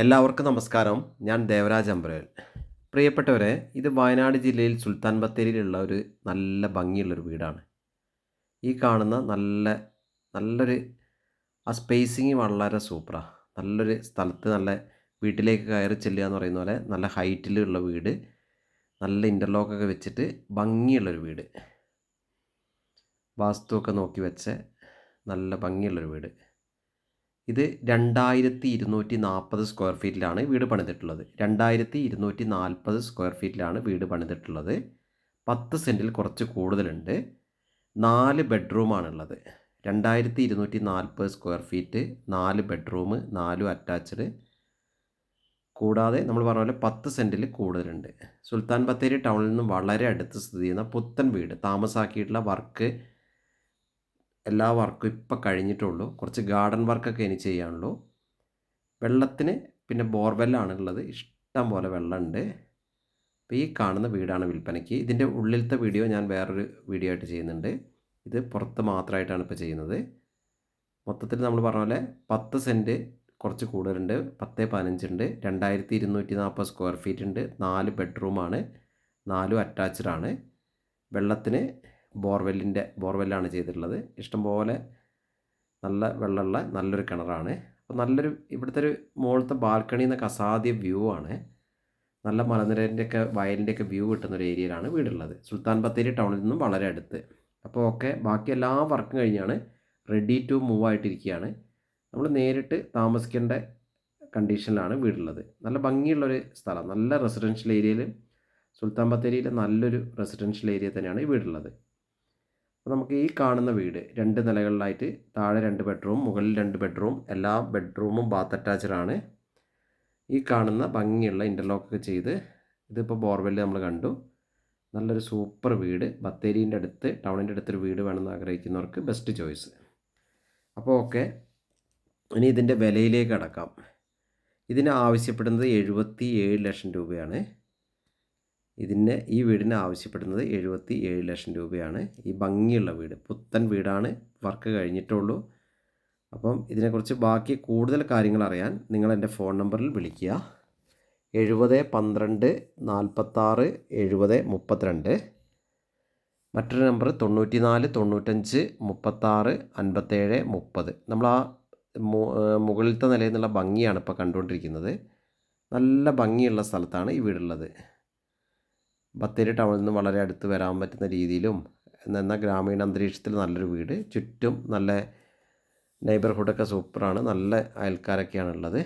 എല്ലാവർക്കും നമസ്കാരം. ഞാൻ ദേവരാജ് അമ്പരേൽ പ്രിയപ്പെട്ടവരെ ഇത് വയനാട് ജില്ലയിൽ സുൽത്താൻ ബത്തേരിയിലുള്ള ഒരു നല്ല ഭംഗിയുള്ളൊരു വീടാണ്. ഈ കാണുന്ന നല്ല നല്ലൊരു ആ സ്പേസിങ് വളരെ സൂപ്പറാണ് നല്ലൊരു സ്ഥലത്ത് നല്ല വീട്ടിലേക്ക് കയറി ചെല്ലുക എന്ന് പറയുന്ന പോലെ നല്ല ഹൈറ്റിലുള്ള വീട്. നല്ല ഇന്റർലോക്കൊക്കെ വെച്ചിട്ട് ഭംഗിയുള്ളൊരു വീട്. വാസ്തുവൊക്കെ നോക്കി വെച്ച് നല്ല ഭംഗിയുള്ളൊരു വീട്. ഇത് രണ്ടായിരത്തി ഇരുന്നൂറ്റി നാൽപ്പത് സ്ക്വയർ ഫീറ്റിലാണ് വീട് പണിതിട്ടുള്ളത്. രണ്ടായിരത്തി ഇരുന്നൂറ്റി നാൽപ്പത് സ്ക്വയർ ഫീറ്റിലാണ് വീട് പണിതിട്ടുള്ളത്. പത്ത് സെന്റിൽ കുറച്ച് കൂടുതലുണ്ട്. നാല് ബെഡ്റൂമാണുള്ളത് രണ്ടായിരത്തി ഇരുന്നൂറ്റി നാൽപ്പത് സ്ക്വയർ ഫീറ്റ് നാല് ബെഡ്റൂം നാലും അറ്റാച്ച്ഡ് കൂടാതെ നമ്മൾ പറഞ്ഞ പോലെ പത്ത് സെന്റിൽ കൂടുതലുണ്ട്. സുൽത്താൻ ബത്തേരി ടൗണിൽ നിന്ന് വളരെ അടുത്ത് സ്ഥിതി ചെയ്യുന്ന പുത്തൻ വീട് താമസാക്കിയിട്ടുള്ള വർക്ക് എല്ലാ വർക്കും ഇപ്പം കഴിഞ്ഞിട്ടുള്ളൂ. കുറച്ച് ഗാർഡൻ വർക്കൊക്കെ ഇനി ചെയ്യാനുള്ളൂ. വെള്ളത്തിന് പിന്നെ ബോർവെല്ലാണ് ഉള്ളത് ഇഷ്ടം പോലെ വെള്ളമുണ്ട്. അപ്പോൾ ഈ കാണുന്ന വീടാണ് വിൽപ്പനയ്ക്ക്. ഇതിന്റെ ഉള്ളിലത്തെ വീഡിയോ ഞാൻ വേറൊരു വീഡിയോ ആയിട്ട് ചെയ്യുന്നുണ്ട്. ഇത് പുറത്ത് മാത്രമായിട്ടാണ് ഇപ്പോൾ ചെയ്യുന്നത്. മൊത്തത്തിൽ നമ്മൾ പറഞ്ഞ പോലെ പത്ത് സെന്റ് കുറച്ച് കൂടുതലുണ്ട്. പത്ത് പതിനഞ്ചുണ്ട്. രണ്ടായിരത്തി ഇരുന്നൂറ്റി നാൽപ്പത് സ്ക്വയർ ഫീറ്റ് ഉണ്ട്. നാല് ബെഡ്റൂമാണ് നാലും അറ്റാച്ച്ഡ് ആണ്. വെള്ളത്തിന് ബോർവെല്ലിന്റെ ബോർവെല്ലാണ് ചെയ്തിട്ടുള്ളത്. ഇഷ്ടംപോലെ നല്ല വെള്ളമുള്ള നല്ലൊരു കിണറാണ്. അപ്പോൾ നല്ലൊരു ഇവിടുത്തെ ഒരു മുകളിലത്തെ ബാൽക്കണി എന്നൊക്കെ അസാധ്യ വ്യൂ ആണ്. നല്ല മലനിരന്റെയൊക്കെ വയലിന്റെയൊക്കെ വ്യൂ കിട്ടുന്ന ഒരു ഏരിയയിലാണ് വീടുള്ളത്. സുൽത്താൻ ബത്തേരി ടൗണിൽ നിന്നും വളരെ അടുത്ത്. അപ്പോൾ ഓക്കെ ബാക്കി എല്ലാ വർക്കും കഴിഞ്ഞാണ് റെഡി ടു മൂവ് ആയിട്ടിരിക്കുകയാണ്. നമ്മൾ നേരിട്ട് താമസിക്കേണ്ട കണ്ടീഷനിലാണ് വീടുള്ളത്. നല്ല ഭംഗിയുള്ളൊരു സ്ഥലം. നല്ല റെസിഡൻഷ്യൽ ഏരിയയിൽ സുൽത്താൻ ബത്തേരിയിലെ നല്ലൊരു റെസിഡൻഷ്യൽ ഏരിയ തന്നെയാണ് ഈ വീടുള്ളത്. അപ്പോൾ നമുക്ക് ഈ കാണുന്ന വീട് രണ്ട് നിലകളിലായിട്ട് താഴെ രണ്ട് ബെഡ്റൂം മുകളിൽ രണ്ട് ബെഡ്റൂം എല്ലാ ബെഡ്റൂമും ബാത്ത് അറ്റാച്ച്ഡ് ആണ്. ഈ കാണുന്ന ഭംഗിയുള്ള ഇന്റർലോക്കൊക്കെ ചെയ്ത് ഇതിപ്പോൾ ബോർവെല്ല് നമ്മൾ കണ്ടു. നല്ലൊരു സൂപ്പർ വീട്. ബത്തേരീന്റെ അടുത്ത് ടൗണിന്റെ അടുത്തൊരു വീട് വേണമെന്ന് ആഗ്രഹിക്കുന്നവർക്ക് ബെസ്റ്റ് ചോയ്സ് അപ്പോൾ ഓക്കെ ഇനി ഇതിന്റെ വിലയിലേക്ക് അടക്കാം ഇതിന് ആവശ്യപ്പെടുന്നത് എഴുപത്തി ഏഴ് ലക്ഷം രൂപയാണ്. ഇതിന് ഈ വീടിന് ആവശ്യപ്പെടുന്നത് എഴുപത്തി ഏഴ് ലക്ഷം രൂപയാണ്. ഈ ഭംഗിയുള്ള വീട് പുത്തൻ വീടാണ്. വർക്ക് കഴിഞ്ഞിട്ടുള്ളൂ. അപ്പം ഇതിനെക്കുറിച്ച് ബാക്കി കൂടുതൽ കാര്യങ്ങൾ അറിയാൻ നിങ്ങൾ എന്റെ ഫോൺ നമ്പറിൽ വിളിക്കുക. എഴുപത് പന്ത്രണ്ട് നാൽപ്പത്താറ് എഴുപത് മുപ്പത്തിരണ്ട്. മറ്റൊരു നമ്പർ തൊണ്ണൂറ്റി നാല് തൊണ്ണൂറ്റഞ്ച് മുപ്പത്താറ് അൻപത്തേഴ് മുപ്പത്. നമ്മൾ ആ മുകളിലത്തെ നിലയിൽ നിന്നുള്ള ഭംഗിയാണ് ഇപ്പോൾ കണ്ടുകൊണ്ടിരിക്കുന്നത്. നല്ല ഭംഗിയുള്ള സ്ഥലത്താണ് ഈ വീടുള്ളത്. ബത്തേരി ടൗണിൽ നിന്ന് വളരെ അടുത്ത് വരാൻ പറ്റുന്ന രീതിയിലും എന്നാൽ ഗ്രാമീണ അന്തരീക്ഷത്തിൽ നല്ലൊരു വീട് ചുറ്റും നല്ല നെയ്ബർഹുഡൊക്കെ സൂപ്പറാണ് നല്ല അയൽക്കാരൊക്കെയാണ് ഉള്ളത്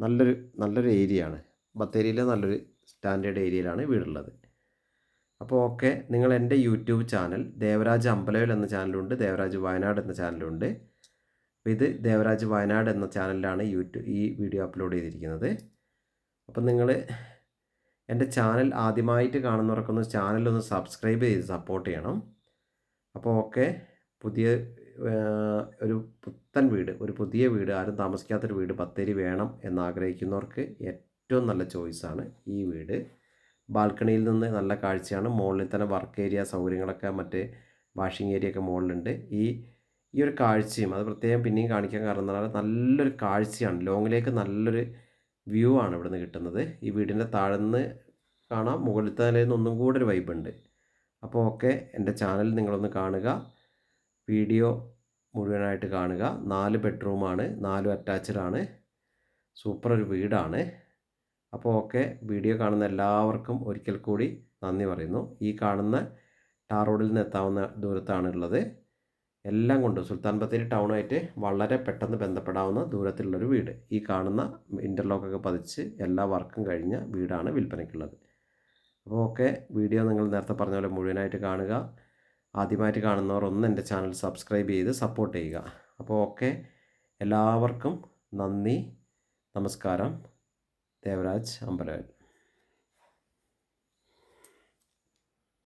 നല്ലൊരു നല്ലൊരു ഏരിയ ആണ്. ബത്തേരിയിലെ നല്ലൊരു സ്റ്റാൻഡേർഡ് ഏരിയയിലാണ് വീടുള്ളത്. അപ്പോൾ ഓക്കെ നിങ്ങൾ എന്റെ യൂട്യൂബ് ചാനൽ ദേവരാജ് അമ്പലവൽ എന്ന ചാനലുണ്ട് ദേവരാജ് വയനാട് എന്ന ചാനലുണ്ട്. അപ്പോൾ ഇത് ദേവരാജ് വയനാട് എന്ന ചാനലിലാണ് യൂട്യൂബ് ഈ വീഡിയോ അപ്ലോഡ് ചെയ്തിരിക്കുന്നത്. അപ്പം നിങ്ങൾ എന്റെ ചാനൽ ആദ്യമായിട്ട് കാണുന്നവർക്കൊന്ന് ചാനലൊന്ന് സബ്സ്ക്രൈബ് ചെയ്ത് സപ്പോർട്ട് ചെയ്യണം. അപ്പോൾ ഓക്കെ പുതിയ ഒരു പുത്തൻ വീട് ഒരു പുതിയ വീട് ആരും താമസിക്കാത്തൊരു വീട് ബത്തേരി വേണം എന്നാഗ്രഹിക്കുന്നവർക്ക് ഏറ്റവും നല്ല ചോയ്സാണ് ഈ വീട്. ബാൽക്കണിയിൽ നിന്ന് നല്ല കാഴ്ചയാണ്. മുകളിൽ തന്നെ വർക്ക് ഏരിയ സൗകര്യങ്ങളൊക്കെ മറ്റ് വാഷിംഗ് ഏരിയ ഒക്കെ മുകളിലുണ്ട് ഈ ഈ ഒരു കാഴ്ചയും അത് പ്രത്യേകം പിന്നെയും കാണിക്കാൻ കാരണം എന്ന് പറഞ്ഞാൽ നല്ലൊരു കാഴ്ചയാണ്. ലോങ്ങിലേക്ക് നല്ലൊരു വ്യൂ ആണ് ഇവിടുന്ന് കിട്ടുന്നത്. ഈ വീടിന്റെ താഴ്ന്ന് കാണാം. മുകളിലത്തെ നിലയിൽ നിന്ന് ഒന്നും കൂടെ ഒരു വൈബ് ഉണ്ട്. അപ്പോൾ ഓക്കെ എന്റെ ചാനൽ നിങ്ങളൊന്ന് കാണുക. വീഡിയോ മുഴുവനായിട്ട് കാണുക. നാല് ബെഡ്റൂമാണ് നാലും അറ്റാച്ച്ഡ് ആണ്. സൂപ്പർ ഒരു വീടാണ്. അപ്പോൾ ഓക്കെ വീഡിയോ കാണുന്ന എല്ലാവർക്കും ഒരിക്കൽ കൂടി നന്ദി പറയുന്നു. ഈ കാണുന്ന ടാർ റോഡിൽ നിന്ന് എത്താവുന്ന ദൂരത്താണ് ഉള്ളത് എല്ലാം കൊണ്ട് സുൽത്താൻ ബത്തേരി ടൗണായിട്ട് വളരെ പെട്ടെന്ന് ബന്ധപ്പെടാവുന്ന ദൂരത്തിലുള്ളൊരു വീട്. ഈ കാണുന്ന ഇന്റർലോക്കൊക്കെ പതിച്ച് എല്ലാ വർക്കും കഴിഞ്ഞ വീടാണ് വിൽപ്പനയ്ക്കുള്ളത്. അപ്പോൾ ഓക്കെ വീഡിയോ നിങ്ങൾ നേരത്തെ പറഞ്ഞ പോലെ മുഴുവനായിട്ട് കാണുക. ആദ്യമായിട്ട് കാണുന്നവർ ഒന്ന് എന്റെ ചാനൽ സബ്സ്ക്രൈബ് ചെയ്ത് സപ്പോർട്ട് ചെയ്യുക. അപ്പോൾ ഓക്കെ എല്ലാവർക്കും നന്ദി. നമസ്കാരം. ദേവരാജ് അമ്പലവൽ